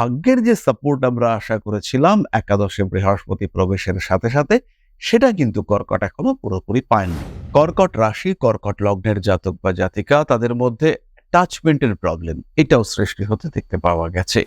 ভাগ্যের যে সাপোর্ট আমরা আশা করেছিলাম একাদশে বৃহস্পতি প্রবেশের সাথে সাথে, সেটা কিন্তু কর্কট এখনও পুরোপুরি পায়নি। কর্কট রাশি, কর্কট লগ্নের জাতক বা জাতিকা, তাদের মধ্যে টাচমেন্টের প্রবলেম এটাও সৃষ্টি হতে দেখতে পাওয়া গেছে।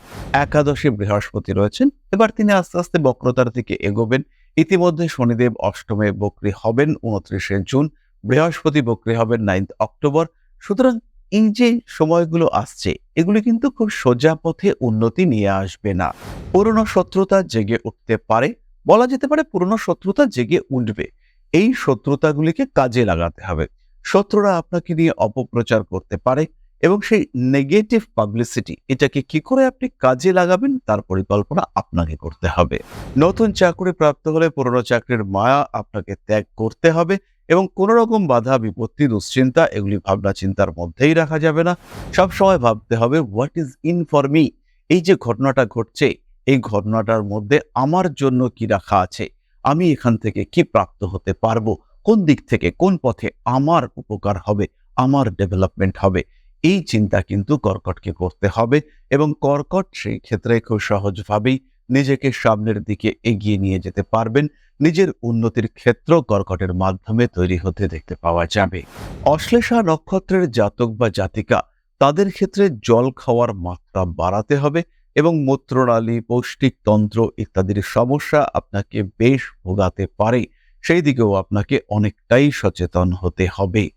একাদশে বৃহস্পতি রয়েছেন, এবার তিনি আস্তে আস্তে বক্রতার দিকে এগোবেন। ইতিমধ্যে শনিদেব অষ্টমে বক্রী হবেন, উনত্রিশে জুন, বৃহস্পতি বক্রী হবেন নাইন্থ অক্টোবর সুতরাং এই যে সময়গুলো আসছে, এগুলি কিন্তু খুব সোজা পথে উন্নতি নিয়ে আসবে না। পুরনো শত্রুতা জেগে উঠতে পারে, বলা যেতে পারে পুরনো শত্রুতা জেগে উঠবে। এই শত্রুতাগুলিকে কাজে লাগাতে হবে। শত্রুরা আপনাকে নিয়ে অপপ্রচার করতে পারে এবং সেই নেগেটিভ পাবলিসিটি এটাকে কি করে আপনি কাজে লাগাবেন, তার পরিকল্পনা আপনাকে করতে হবে। নতুন চাকরি প্রাপ্ত হলে পুরনো চাকরির মায়া আপনাকে ত্যাগ করতে হবে। এবং কোন রকম বাধা, বিপত্তি, দুশ্চিন্তা এগুলি ভাবনা চিন্তার মধ্যেই রাখা যাবে না। সব সময় ভাবতে হবে what is in for me এই যে ঘটনাটা ঘটছে, এই ঘটনাটার মধ্যে আমার জন্য কি রাখা আছে? আমি এখান থেকে কি প্রাপ্ত হতে পারব? কোন দিক থেকে, কোন পথে আমার উপকার হবে? আমার ডেভেলপমেন্ট হবে? এই চিন্তা কিন্তু কর্কটকে করতে হবে এবং কর্কট সেই ক্ষেত্রে খুব সহজভাবেই নিজেকে সামনের দিকে এগিয়ে নিয়ে যেতে পারবেন। নিজের উন্নতির ক্ষেত্র কর্কটের মাধ্যমে তৈরি হতে দেখতে পাওয়া যাবে। অশ্লেষা নক্ষত্রের জাতক বা জাতিকা, তাদের ক্ষেত্রে জল খাওয়ার মাত্রা বাড়াতে হবে এবং মূত্রনালী পৌষ্টিক তন্ত্র ইত্যাদির সমস্যা আপনাকে বেশ ভোগাতে পারে। সেই দিকেও আপনাকে অনেকটাই সচেতন হতে হবে।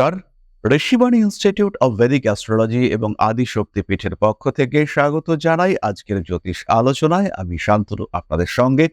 নমস্কার। Rishibani institute of Vedic astrology এবং আদি শক্তিপীঠের পক্ষ থেকে স্বাগত জানাই আজকের জ্যোতিষ আলোচনায়। আমি শান্তনু, আপনাদের সঙ্গে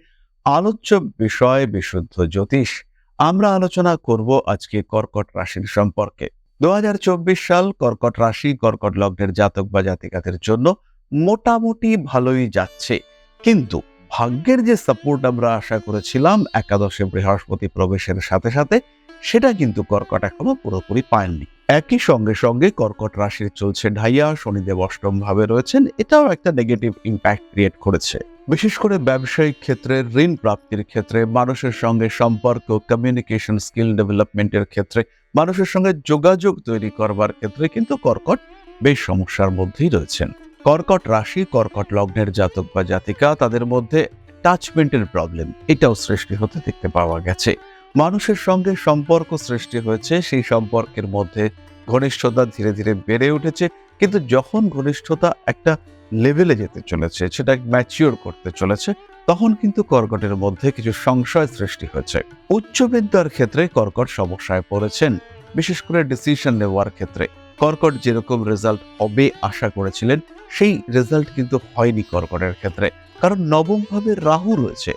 আলোচ্য বিষয় বিশুদ্ধ জ্যোতিষ। আমরা আলোচনা করব আজকে কর্কট রাশির সম্পর্কে। দু হাজার চব্বিশ সাল কর্কট রাশি, কর্কট লগ্নের জাতক বা জাতিকাদের জন্য মোটামুটি ভালোই যাচ্ছে। কিন্তু ভাগ্যের যে সাপোর্ট আমরা আশা করেছিলাম, একাদশে বৃহস্পতি প্রবেশের সাথে সাথে সেটা কিন্তু কর্কট এখনও পুরোপুরি পায়নি। একই সঙ্গে সঙ্গে কর্কট রাশির চলছে ঢাইয়া, শনিদেব অষ্টম ভাবে রয়েছেন, এটাও একটা নেগেটিভ ইম্প্যাক্ট ক্রিয়েট করেছে। বিশেষ করে ব্যবসায়িক ক্ষেত্রে, ঋণ প্রাপ্তির ক্ষেত্রে, মানুষের সঙ্গে সম্পর্ক কমিউনিকেশন স্কিল ডেভেলপমেন্টের ক্ষেত্রে, মানুষের সঙ্গে যোগাযোগ তৈরি করবার ক্ষেত্রে কিন্তু কর্কট বেশ সমস্যার মধ্যেই রয়েছেন। কর্কট রাশি, কর্কট লগ্নের জাতক বা জাতিকা, তাদের মধ্যে টাচমেন্টের প্রবলেম এটাও সৃষ্টি হতে দেখতে পাওয়া গেছে। মানুষের সঙ্গে সম্পর্ক সৃষ্টি হয়েছে, সেই সম্পর্কের মধ্যে ঘনিষ্ঠতা ধীরে ধীরে বেড়ে উঠেছে। কিন্তু যখন ঘনিষ্ঠতা একটা লেভেলে যেতে চলেছে, সেটা ম্যাচিওর করতে চলেছে, তখন কিন্তু কর্কটের মধ্যে কিছু সংশয় সৃষ্টি হয়েছে। উচ্চ বিদ্যার ক্ষেত্রে কর্কট সমস্যায় পড়েছেন, বিশেষ করে ডিসিশন নেওয়ার ক্ষেত্রে। কর্কট যেরকম রেজাল্ট হবে আশা করেছিলেন, সেই রেজাল্ট কিন্তু হয়নি কর্কটের ক্ষেত্রে। কারণ নবম ভাবে রাহু রয়েছে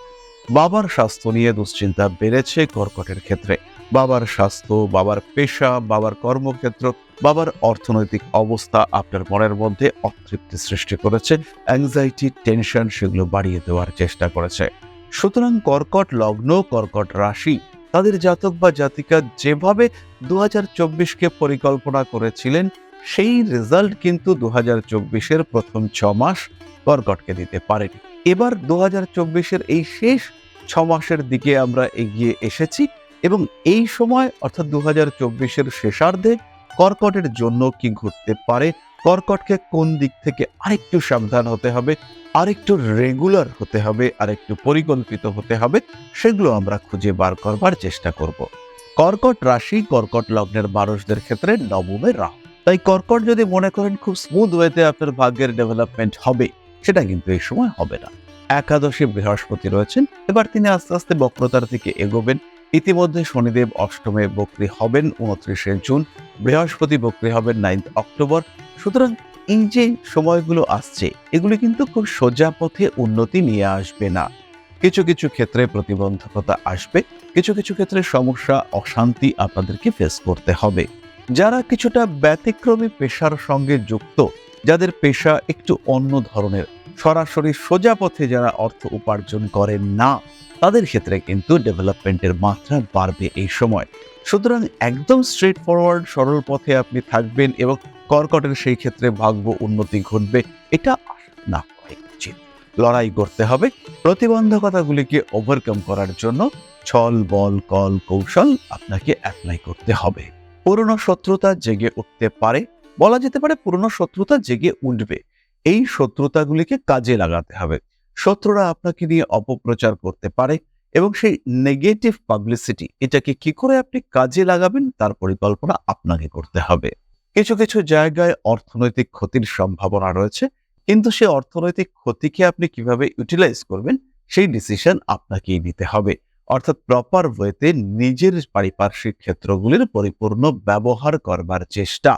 বাবার স্বাস্থ্য নিয়ে দুশ্চিন্তা বেড়েছে কর্কটের ক্ষেত্রে। বাবার স্বাস্থ্য, বাবার পেশা, বাবার কর্মক্ষেত্র, বাবার অর্থনৈতিক অবস্থা আপনার মনের মধ্যে অতৃপ্তি সৃষ্টি করেছে অ্যাংজাইটি টেনশন সেগুলো বাড়িয়ে দেওয়ার চেষ্টা করেছে। সুতরাং কর্কট লগ্ন, কর্কট রাশি, তাদের জাতক বা জাতিকা যেভাবে দু হাজার চব্বিশকে পরিকল্পনা করেছিলেন, সেই রেজাল্ট কিন্তু দু হাজার চব্বিশের প্রথম ছ মাস কর্কটকে দিতে পারেনি। এবার দু হাজার চব্বিশের এই শেষ ছ মাসের দিকে আমরা এগিয়ে এসেছি এবং এই সময়, অর্থাৎ দু হাজার চব্বিশের শেষার্ধে কর্কটের জন্য কি ঘটতে পারে, কর্কটকে কোন দিক থেকে আরেকটু সাবধান হতে হবে, আরেকটু রেগুলার হতে হবে, আরেকটু পরিকল্পিত হতে হবে, সেগুলো আমরা খুঁজে বার করবার চেষ্টা করব। কর্কট রাশি, কর্কট লগ্নের মানুষদের ক্ষেত্রে নবমে রাহু। তাই কর্কট যদি মনে করেন খুব স্মুথ ওয়েতে আপনার ভাগ্যের ডেভেলপমেন্ট হবে সেটা কিন্তু এই সময় হবে না। একাদশী বৃহস্পতি রয়েছেন, এবার তিনি আস্তে আস্তে বক্রতার দিকে এগোবেন। ইতিমধ্যে শনিদেব অষ্টমে বক্রী হবেন, উনত্রিশে জুন। বৃহস্পতি বক্রী হবেন নাইন্থ অক্টোবর। সুতরাং এই যে সময়গুলো আসছে, এগুলি কিন্তু খুব সোজা পথে উন্নতি নিয়ে আসবে না। কিছু কিছু ক্ষেত্রে প্রতিবন্ধকতা আসবে, কিছু কিছু ক্ষেত্রে সমস্যা, অশান্তি আপনাদেরকে ফেস করতে হবে। যারা কিছুটা ব্যতিক্রমী পেশার সঙ্গে যুক্ত যাদের পেশা একটু অন্য ধরনের, সরাসরি সোজা পথে যারা অর্থ উপার্জন করেন না, তাদের ক্ষেত্রে কিন্তু ডেভেলপমেন্টের মাত্রা বাড়বে এই সময়। সুতরাং একদম স্ট্রেট ফরওয়ার্ড সরল পথে আপনি থাকবেন এবং কর্কটের সেই ক্ষেত্রে ভাগ্য উন্নতি ঘটবে, এটা না উচিত। লড়াই করতে হবে, প্রতিবন্ধকতাগুলিকে ওভারকাম করার জন্য ছল, বল, কল, কৌশল আপনাকে অ্যাপ্লাই করতে হবে। পুরনো শত্রুতা জেগে উঠতে পারে বলা যেতে পারে পুরনো শত্রুতা জেগে উঠবে। এই শত্রুতাগুলিকে কাজে লাগাতে হবে। শত্রুরা আপনাকে নিয়ে অপপ্রচার করতে পারে এবং সেই নেগেটিভ পাবলিসিটি এটাকে কি করে আপনি কাজে লাগাবেন তার পরিকল্পনা আপনাকে করতে হবে। কিছু কিছু জায়গায় অর্থনৈতিক ক্ষতির সম্ভাবনা রয়েছে, কিন্তু সেই অর্থনৈতিক ক্ষতিকে আপনি কীভাবে ইউটিলাইজ করবেন সেই ডিসিশন আপনাকেই নিতে হবে। অর্থাৎ প্রপার ওয়েতে নিজের পারিপার্শ্বিক ক্ষেত্রগুলির পরিপূর্ণ ব্যবহার করবার চেষ্টা।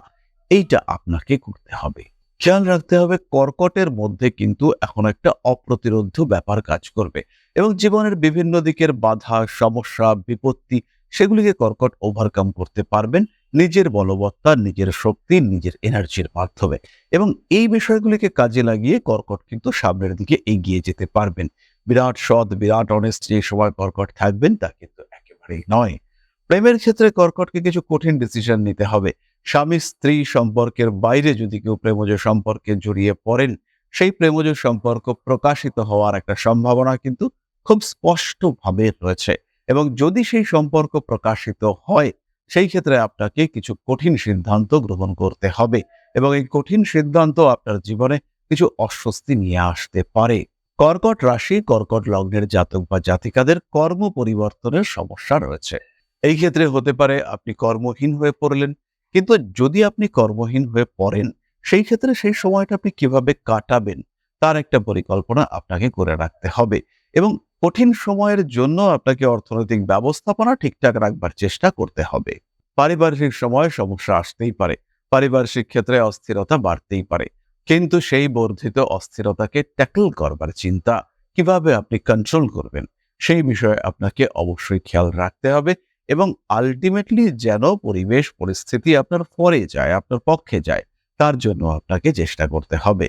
এইটা আপনাকে করতে হবে। খেয়াল রাখতে হবে, কর্কটের মধ্যে কিন্তু এখন একটা অপ্রতিরোধ্য ব্যাপার কাজ করবে এবং জীবনের বিভিন্ন দিকের বাধা, সমস্যা, বিপত্তি সেগুলিকে কর্কট ওভারকাম করতে পারবেন নিজের বলবত্তা, নিজের শক্তি, নিজের এনার্জির মাধ্যমে এবং এই বিষয়গুলিকে কাজে লাগিয়ে কর্কট কিন্তু সামনের দিকে এগিয়ে যেতে পারবেন। বিরাট সৎ, বিরাট অনেস্ট যে সময় কর্কট থাকবেন তা কিন্তু একেবারেই নয়। প্রেমের ক্ষেত্রে কর্কটকে কিছু কঠিন ডিসিশন নিতে হবে। স্বামী স্ত্রী সম্পর্কের বাইরে যদি কেউ প্রেমজ সম্পর্কে জড়িয়ে পড়েন, সেই প্রেমজ সম্পর্ক প্রকাশিত হওয়ার একটা সম্ভাবনা কিন্তু খুব স্পষ্টভাবে রয়েছে। এবং যদি সেই সম্পর্ক প্রকাশিত হয়, সেই ক্ষেত্রে আপনাকে কিছু কঠিন সিদ্ধান্ত গ্রহণ করতে হবে। এবং এই কঠিন সিদ্ধান্ত আপনার জীবনে কিছু অস্বস্তি নিয়ে আসতে পারে। কর্কট রাশি, কর্কট লগ্নের জাতক বা জাতিকাদের কর্ম পরিবর্তনের সমস্যা রয়েছে। এই ক্ষেত্রে হতে পারে আপনি কর্মহীন হয়ে পড়লেন কিন্তু যদি আপনি কর্মহীন হয়ে পড়েন, সেই ক্ষেত্রে সেই সময়টা আপনি কীভাবে কাটাবেন, তার একটা পরিকল্পনা আপনাকে করে রাখতে হবে। এবং কঠিন সময়ের জন্য আপনাকে অর্থনৈতিক ব্যবস্থাপনা ঠিকঠাক রাখবার চেষ্টা করতে হবে। পারিপার্শ্বিক সময়ে সমস্যা আসতেই পারে পারিপার্শ্বিক ক্ষেত্রে অস্থিরতা বাড়তেই পারে। কিন্তু সেই বর্ধিত অস্থিরতাকে ট্যাকল করবার চিন্তা কীভাবে আপনি কন্ট্রোল করবেন, সেই বিষয়ে আপনাকে অবশ্যই খেয়াল রাখতে হবে। এবং আলটিমেটলি যেন পরিবেশ, পরিস্থিতি আপনার ফরে যায়, আপনার পক্ষে যায়, তার জন্য আপনাকে চেষ্টা করতে হবে।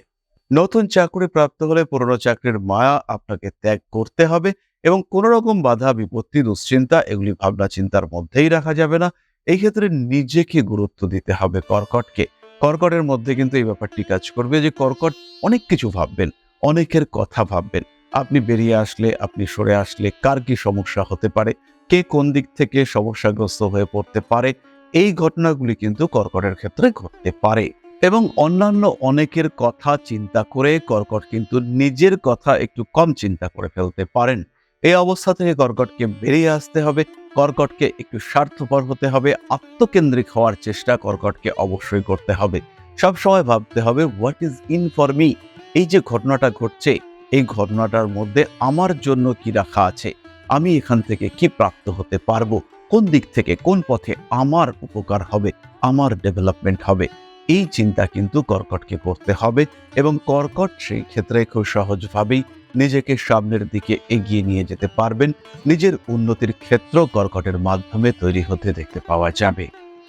নতুন চাকরি প্রাপ্ত হলে পুরনো চাকরির মায়া আপনাকে ত্যাগ করতে হবে এবং কোনো রকম বাধা, বিপত্তি, দুশ্চিন্তা এগুলি ভাবনা চিন্তার মধ্যেই রাখা যাবে না। এই ক্ষেত্রে নিজেকে গুরুত্ব দিতে হবে কর্কটকে। কর্কটের মধ্যে কিন্তু এই ব্যাপারটি কাজ করবে যে কর্কট অনেক কিছু ভাববেন, অনেকের কথা ভাববেন। আপনি বেরিয়ে আসলে, আপনি সরে আসলে কার কি সমস্যা হতে পারে কে কোন দিক থেকে সমস্যাগ্রস্ত হয়ে পড়তে পারে, এই ঘটনাগুলি কিন্তু কর্কটের ক্ষেত্রে ঘটতে পারে। এবং অন্যান্য অনেকের কথা চিন্তা করে কর্কট কিন্তু নিজের কথা একটু কম চিন্তা করে ফেলতে পারেন। এই অবস্থা থেকে কর্কটকে বেরিয়ে আসতে হবে, কর্কটকে একটু স্বার্থপর হতে হবে, আত্মকেন্দ্রিক হওয়ার চেষ্টা কর্কটকে অবশ্যই করতে হবে। সবসময় ভাবতে হবে what is in for me এই যে ঘটনাটা ঘটছে, এই ঘটনাটার মধ্যে আমার জন্য কি রাখা আছে? আমি এখান থেকে কি প্রাপ্ত হতে পারব? কোন দিক থেকে কোন পথে আমার উপকার হবে? আমার ডেভেলপমেন্ট হবে? এই চিন্তা কিন্তু কর্কটকে করতে হবে এবং কর্কট সেই ক্ষেত্রে খুব সহজভাবেই নিজেকে সামনের দিকে এগিয়ে নিয়ে যেতে পারবেন। নিজের উন্নতির ক্ষেত্র কর্কটের মাধ্যমে তৈরি হতে দেখতে পাওয়া যাবে।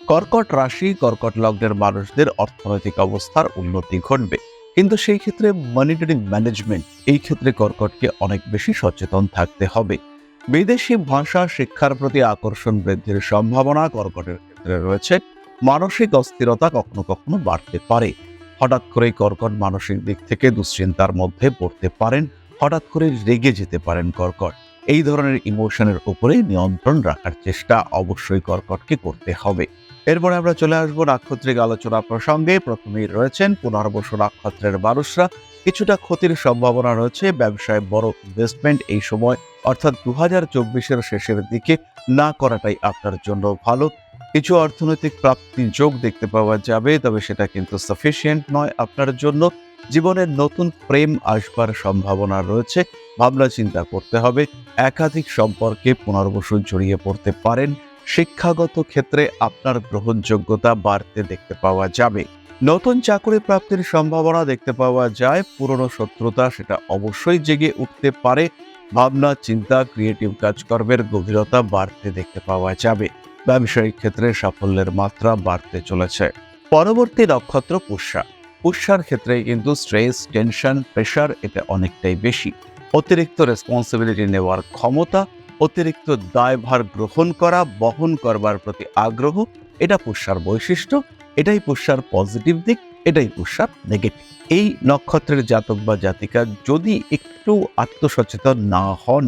কর্কট রাশি, কর্কট লগ্নের মানুষদের অর্থনৈতিক অবস্থার উন্নতি ঘটবে। কিন্তু সেই ক্ষেত্রে মনিটরিং ম্যানেজমেন্ট এই ক্ষেত্রে কর্কটকে অনেক বেশি সচেতন থাকতে হবে। বিদেশি ভাষা শিক্ষার প্রতি আকর্ষণ বৃদ্ধির সম্ভাবনা কর্কটের ক্ষেত্রে রয়েছে। মানসিক অস্থিরতা কখনো কখনো বাড়তে পারে। হঠাৎ করেই কর্কট মানসিক দিক থেকে দুশ্চিন্তার মধ্যে পড়তে পারেন, হঠাৎ করে রেগে যেতে পারেন কর্কট। এই ধরনের ইমোশনের উপরে নিয়ন্ত্রণ রাখার চেষ্টা অবশ্যই কর্কটকে করতে হবে। এরপরে আমরা চলে আসব নাক্ষত্রিক আলোচনা প্রসঙ্গে। প্রথমেই রয়েছেন পুনর্বসু নাক্ষত্রের মানুষরা। কিছুটা ক্ষতির সম্ভাবনা রয়েছে। ব্যবসায় বড় ইনভেস্টমেন্ট এই সময়, অর্থাৎ দু হাজার চব্বিশের শেষের দিকে না করাটাই আপনার জন্য ভালো। কিছু অর্থনৈতিক প্রাপ্তি যোগ দেখতে পাওয়া যাবে, তবে সেটা কিন্তু সাফিসিয়েন্ট নয় আপনার জন্য। জীবনের নতুন প্রেম আসবার সম্ভাবনা রয়েছে, ভাবনা চিন্তা করতে হবে, একাধিক সম্পর্কে পুনর্বসু জড়িয়ে পড়তে পারেন। শিক্ষাগত ক্ষেত্রে আপনার গ্রহণযোগ্যতা বাড়তে দেখতে পাওয়া যাবে। নতুন চাকরি প্রাপ্তির সম্ভাবনা দেখতে পাওয়া যায়, পুরনো শত্রুতা সেটা অবশ্যই জেগে উঠতে পারে। ভাবনা, চিন্তা ক্রিয়েটিভ কাজকর্মের গভীরতা বাড়তে দেখতে পাওয়া যাবে। ব্যবসায়িক ক্ষেত্রে সাফল্যের মাত্রা বাড়তে চলেছে। পরবর্তী নক্ষত্র পুষ্যা। পুষ্যার ক্ষেত্রে কিন্তু স্ট্রেস টেনশন প্রেশার এটা অনেকটাই বেশি। অতিরিক্ত রেসপন্সিবিলিটি নেওয়ার ক্ষমতা, অতিরিক্ত দায়ভার গ্রহণ করা, বহন করবার প্রতি আগ্রহ, এটা পুষ্যার বৈশিষ্ট্য। এটাই পুষ্যার পজিটিভ দিক, এটাই পুষ্যার নেগেটিভ এই নক্ষত্রের জাতক বা জাতিকা যদি একটু আত্মসচেতন না হন,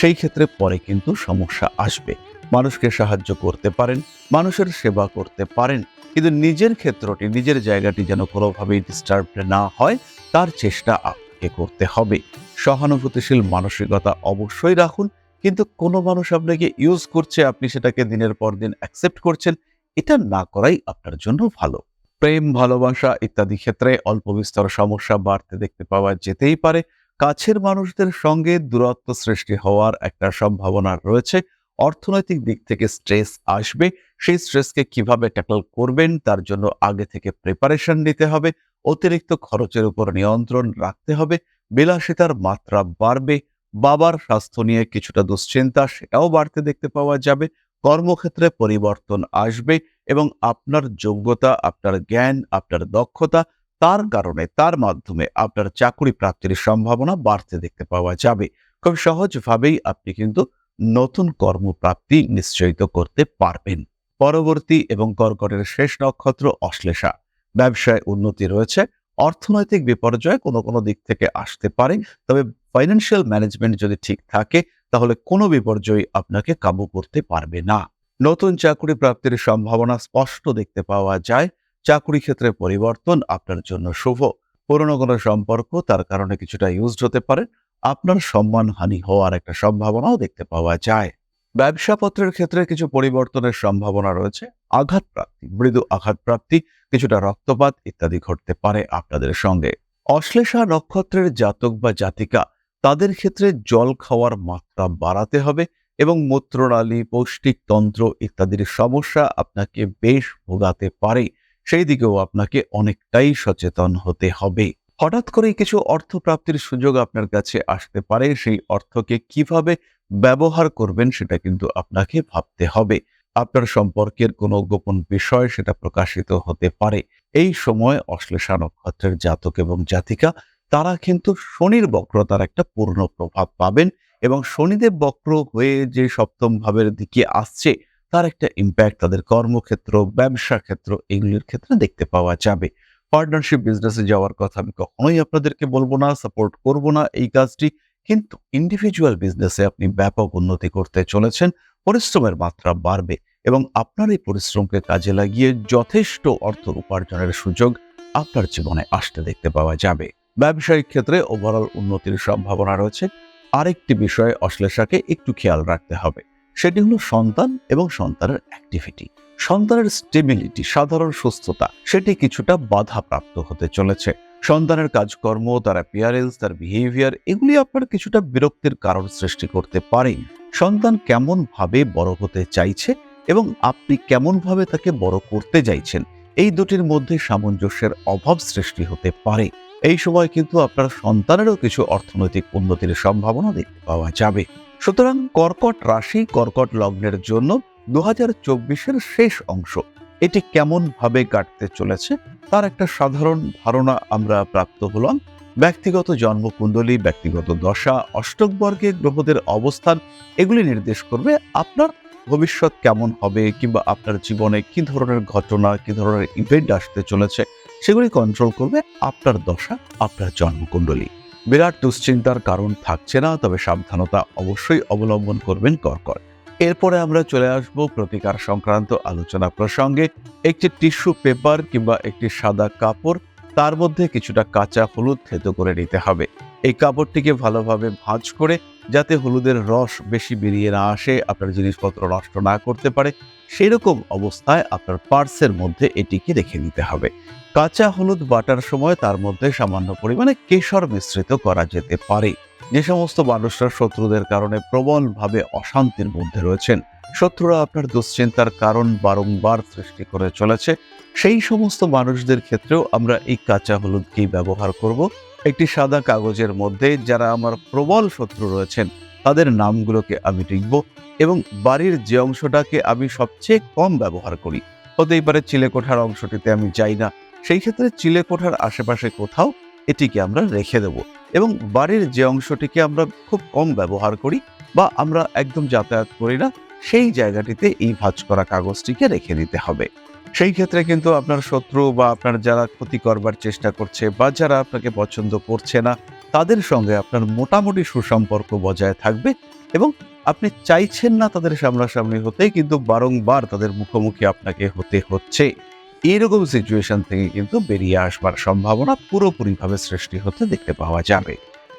সেই ক্ষেত্রে পরে কিন্তু সমস্যা আসবে। মানুষকে সাহায্য করতে পারেন, মানুষের সেবা করতে পারেন, কিন্তু নিজের ক্ষেত্রটি, নিজের জায়গাটি যেন কোনোভাবেই ডিস্টার্ব না হয়, তার চেষ্টা আপনাকে করতে হবে। সহানুভূতিশীল মানসিকতা অবশ্যই রাখুন, কিন্তু কোনো মানুষ আপনাকে ইউজ করছে, আপনি সেটাকে দিনের পর দিন অ্যাকসেপ্ট করছেন এটা না করাই আপনার জন্য ভালো। প্রেম, ভালোবাসা ইত্যাদি ক্ষেত্রে অল্প বিস্তর সমস্যা বাড়তে দেখতে পাওয়া যেতেই পারে। কাছের মানুষদের সঙ্গে দূরত্ব সৃষ্টি হওয়ার একটা সম্ভাবনা রয়েছে। অর্থনৈতিক দিক থেকে স্ট্রেস আসবে। সেই স্ট্রেসকে কীভাবে ট্যাকল করবেন তার জন্য আগে থেকে প্রিপারেশন নিতে হবে। অতিরিক্ত খরচের উপর নিয়ন্ত্রণ রাখতে হবে। বিলাসিতার মাত্রা বাড়বে। বাবার স্বাস্থ্য নিয়ে কিছুটা দুশ্চিন্তা সেটাও বাড়তে দেখতে পাওয়া যাবে। কর্মক্ষেত্রে পরিবর্তন আসবে এবং আপনার যোগ্যতা, আপনার জ্ঞান, আপনার দক্ষতা তার কারণে, তার মাধ্যমে আপনার চাকরি প্রাপ্তির সম্ভাবনা বাড়তে দেখতে পাওয়া যাবে। খুব সহজভাবেই আপনি কিন্তু নতুন কর্মপ্রাপ্তি নিশ্চয়িত করতে পারবেন। পরবর্তী এবং কর্কটের শেষ নক্ষত্র অশ্লেষা। ব্যবসায় উন্নতি রয়েছে, অর্থনৈতিক বিপর্যয় কোনো কোনো দিক থেকে আসতে পারে, তবে ফাইন্যান্সিয়াল ম্যানেজমেন্ট যদি ঠিক থাকে তাহলে কোনো বিপর্যয় আপনাকে কাবু করতে পারবে না। নতুন চাকরি প্রাপ্তির সম্ভাবনা স্পষ্ট দেখতে পাওয়া যায়। চাকরি ক্ষেত্রে পরিবর্তন আপনার জন্য শুভ। পুরনো কোনো সম্পর্ক তার কারণে কিছুটা ইউজড হতে পারে। আপনার সম্মানহানি হওয়ার একটা সম্ভাবনাও দেখতে পাওয়া যায়। ব্যবসাপত্রের ক্ষেত্রে কিছু পরিবর্তনের সম্ভাবনা রয়েছে। আঘাত প্রাপ্তি, মৃদু আঘাত প্রাপ্তি, কিছুটা রক্তপাত ইত্যাদি ঘটতে পারে আপনাদের সঙ্গে। অশ্লেষা নক্ষত্রের জাতক বা জাতিকা তাদের ক্ষেত্রে জল খাওয়ার মাত্রা বাড়াতে হবে এবং মূত্রনালী পৌষ্টিক তন্ত্র ইত্যাদির সমস্যা আপনাকে বেশ ভোগাতে পারে। সেই দিকেও আপনাকে অনেকটাই সচেতন হতে হবে। হঠাৎ করেই কিছু অর্থ প্রাপ্তির সুযোগ আপনার কাছে আসতে পারে। সেই অর্থকে কীভাবে ব্যবহার করবেন সেটা কিন্তু আপনাকে ভাবতে হবে। আপনার সম্পর্কের কোনো গোপন বিষয় সেটা প্রকাশিত হতে পারে। এই সময় অশ্লেষা নক্ষত্রের জাতক এবং জাতিকা তারা কিন্তু শনির বক্রতার একটা পূর্ণ প্রভাব পাবেন এবং শনিদেব বক্র হয়ে যে সপ্তম ভাবের দিকে আসছে, তার একটা ইম্প্যাক্ট তাদের কর্মক্ষেত্র, ব্যবসা ক্ষেত্র এগুলির ক্ষেত্রে দেখতে পাওয়া যাবে। পার্টনারশিপ বিজনেসে যাওয়ার কথা আমি কখনোই আপনাদেরকে বলব না সাপোর্ট করব না এই কাজটি, কিন্তু ইন্ডিভিজুয়াল বিজনেসে আপনি ব্যাপক উন্নতি করতে চলেছেন, পরিশ্রমের মাত্রা বাড়বে এবং আপনার এই পরিশ্রমকে কাজে লাগিয়ে যথেষ্ট অর্থ উপার্জনের সুযোগ আপনার জীবনে আসতে দেখতে পাওয়া যাবে। ব্যবসায়িক ক্ষেত্রে ওভারঅল উন্নতির সম্ভাবনা রয়েছে। আরেকটি বিষয়ে অশ্লেষাকে একটু খেয়াল রাখতে হবে, সেটি হলো সন্তান এবং সন্তানের অ্যাক্টিভিটি সন্তানের স্টেবিলিটি সাধারণ সুস্থতা, সেটি কিছুটা বাধাপ্রাপ্ত হতে চলেছে। সন্তানের কাজকর্ম, তার অ্যাপিয়ারেন্স তার বিহেভিয়ার এগুলি আপনার কিছুটা বিরক্তির কারণ সৃষ্টি করতে পারে। সন্তান কেমন ভাবে বড় হতে চাইছে এবং আপনি কেমন ভাবে তাকে বড় করতে চাইছেন, এই দুটির মধ্যে সামঞ্জস্যের অভাব সৃষ্টি হতে পারে। এই সময় কিন্তু আপনার সন্তানেরও কিছু অর্থনৈতিক উন্নতির সম্ভাবনা দেখতে পাওয়া যাবে। সুতরাং কর্কট রাশি, কর্কট লগ্নের জন্য দু হাজার শেষ অংশ, এটি কেমন ভাবে কাটতে চলেছে তার একটা সাধারণ ধারণা আমরা প্রাপ্ত হলাম। ব্যক্তিগত জন্মকুণ্ডলী, ব্যক্তিগত দশা, অষ্টক বর্গে গ্রহদের অবস্থান, এগুলি নির্দেশ করবে আপনার ভবিষ্যৎ কেমন হবে কিংবা আপনার জীবনে কি ধরনের ঘটনা, কি ধরনের ইভেন্ট আসতে চলেছে। সেগুলি কন্ট্রোল করবে আপনার দশা, আপনার জন্মকুণ্ডলী। বিরাট দুশ্চিন্তার কারণ থাকছে না, তবে সাবধানতা অবশ্যই অবলম্বন করবেন কর্কট। এরপরে আমরা চলে আসব প্রতিকার সংক্রান্ত আলোচনা প্রসঙ্গে। একটি টিস্যু পেপার কিংবা একটি সাদা কাপড়, তার মধ্যে কিছুটা কাঁচা হলুদ থেতো করে নিতে হবে। এই কাপড়টিকে ভালোভাবে ভাঁজ করে যাতে হলুদের রস বেশি বেরিয়ে না আসে, আপনার জিনিসপত্র নষ্ট না করতে পারে, সেরকম অবস্থায় আপনার পার্সের মধ্যে এটিকে রেখে দিতে হবে। কাঁচা হলুদ বাটার সময় তার মধ্যে সামান্য পরিমাণে কেশর মিশ্রিত করা যেতে পারে। যে সমস্ত মানুষরা শত্রুদের কারণে প্রবলভাবে অশান্তির মধ্যে রয়েছেন, শত্রুরা আপনার দুশ্চিন্তার কারণ বারংবার সৃষ্টি করে চলেছে, সেই সমস্ত মানুষদের ক্ষেত্রেও আমরা এই কাঁচা হলুদকেই ব্যবহার করব। একটি সাদা কাগজের মধ্যে যারা আমার প্রবল শত্রু রয়েছেন, তাদের নামগুলোকে আমি লিখব এবং বাড়ির যে অংশটাকে আমি সবচেয়ে কম ব্যবহার করি। হতেই পারে চিলেকোঠার অংশটিতে আমি যাই না, সেই ক্ষেত্রে চিলে কোঠার আশেপাশে কোথাও এটিকে আমরা রেখে দেব এবং বাড়ির যে অংশটিকে আমরা খুব কম ব্যবহার করি বা আমরা একদম যাতায়াত করি না, সেই জায়গাটিতে এই ভাঁজ করা কাগজটিকে রেখে দিতে হবে। সেই ক্ষেত্রে কিন্তু আপনার শত্রু বা আপনার যারা ক্ষতি করবার চেষ্টা করছে বা যারা আপনাকে পছন্দ করছে না, তাদের সঙ্গে আপনার মোটামুটি সুসম্পর্ক বজায় থাকবে এবং আপনি চাইছেন না তাদের সামনাসামনি হতে কিন্তু বারংবার তাদের মুখোমুখি আপনাকে হতে হচ্ছে। এইরকম সিচুয়েশন থেকে কিন্তু বেরিয়ে আসবার সম্ভাবনা পুরোপুরিভাবে সৃষ্টি হতে দেখতে পাওয়া যাবে।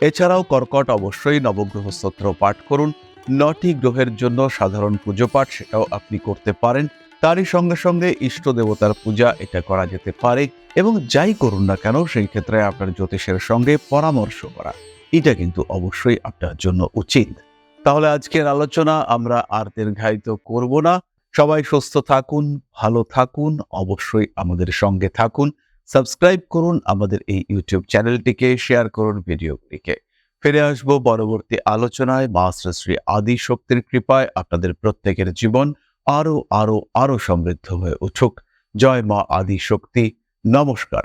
এছাড়াও কর্কট অবশ্যই নবগ্রহ স্তোত্র পাঠ করুন। নটি গ্রহের জন্য সাধারণ পুজো পাঠ সেটাও আপনি করতে পারেন। তারই সঙ্গে সঙ্গে ইষ্ট দেবতার পূজা এটা করা যেতে পারে এবং যাই করুন না কেন, সেই ক্ষেত্রে আপনার জ্যোতিষের সঙ্গে পরামর্শ করা। এটা কিন্তু অবশ্যই আপনার জন্য উচিত। তাহলে আজকের আলোচনা আমরা আর দীর্ঘায়িত করব না। সবাই সুস্থ থাকুন, ভালো থাকুন, অবশ্যই আমাদের সঙ্গে থাকুন। সাবস্ক্রাইব করুন আমাদের এই ইউটিউব চ্যানেলটিকে, শেয়ার করুন ভিডিওগুলিকে ফিরে আসব পরবর্তী আলোচনায়। মা শ্রী শ্রী আদি শক্তির কৃপায় আপনাদের প্রত্যেকের জীবন আরও আরও আরও সমৃদ্ধ হয়ে উঠুক। জয় মা আদি শক্তি নমস্কার।